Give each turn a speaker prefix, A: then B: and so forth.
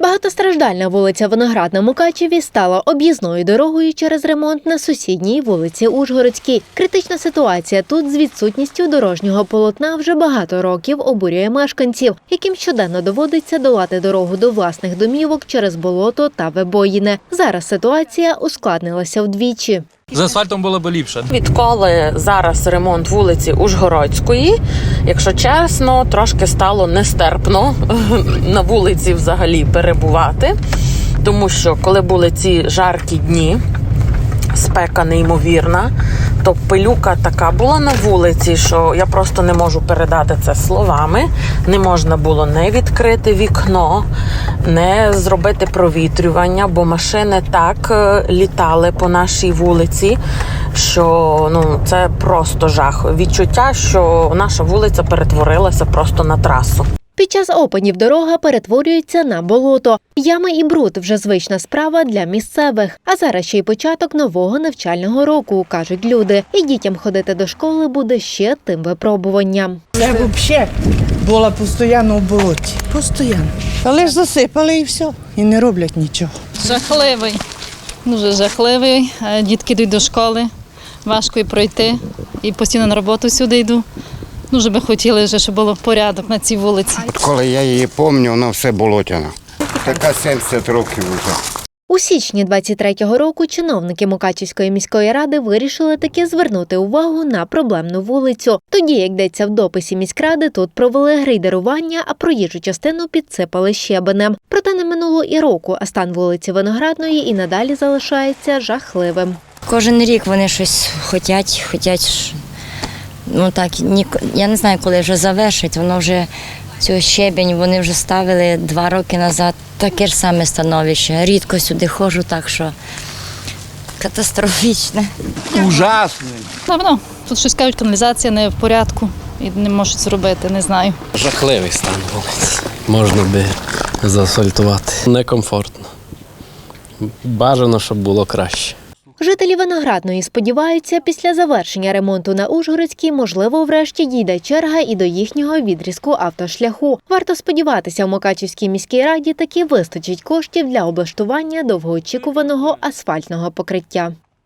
A: Багатостраждальна вулиця Виноградна Мукачеві стала об'їзною дорогою через ремонт на сусідній вулиці Ужгородській. Критична ситуація тут з відсутністю дорожнього полотна вже багато років обурює мешканців, яким щоденно доводиться долати дорогу до власних домівок через болото та вибоїни. Зараз ситуація ускладнилася вдвічі.
B: З асфальтом було б ліпше.
C: Відколи зараз ремонт вулиці Ужгородської, якщо чесно, трошки стало нестерпно на вулиці взагалі перебувати, тому що коли були ці жаркі дні, спека неймовірна, то пилюка така була на вулиці, що я просто не можу передати це словами. Не можна було не відкрити вікно, не зробити провітрювання, бо машини так е, літали по нашій вулиці, що ну це просто жах. Відчуття, що наша вулиця перетворилася просто на трасу.
A: Під час опенів дорога перетворюється на болото. Ями і бруд вже звична справа для місцевих. А зараз ще й початок нового навчального року, кажуть люди. І дітям ходити до школи буде ще тим випробуванням.
D: Це взагалі була постійно в болоті. Постійно. Але ж засипали і все. І не роблять нічого.
E: Жахливий, дуже жахливий. Е, Дітки йдуть до школи, важко і пройти. І постійно на роботу сюди йду. Дуже би хотіли, вже, щоб було порядок на цій вулиці.
F: От коли я її пам'ятаю, вона все болотяна. Така 70 років вже.
A: У січні 23-го року чиновники Мукачівської міської ради вирішили таки звернути увагу на проблемну вулицю. Тоді, як йдеться в дописі міськради, тут провели грейдерування, а проїжджу частину підсипали щебенем. Проте не минуло і року, а стан вулиці Виноградної і надалі залишається жахливим.
G: Кожен рік вони щось хотять, хотять. Ну так, ні, я не знаю, коли вже завершить. Воно вже цю щебень вони вже ставили два роки назад. Таке ж саме становище. Рідко сюди ходжу, так що катастрофічне.
F: Ужасний.
E: Давно тут щось кажуть, каналізація не в порядку і не можуть зробити, не знаю.
H: Жахливий стан вулиці. Можна би заасфальтувати. Некомфортно. Бажано, щоб було краще.
A: Жителі Виноградної сподіваються, після завершення ремонту на Ужгородській, можливо, врешті дійде черга і до їхнього відрізку автошляху. Варто сподіватися, в Мукачівській міській раді таки вистачить коштів для облаштування довгоочікуваного асфальтного покриття.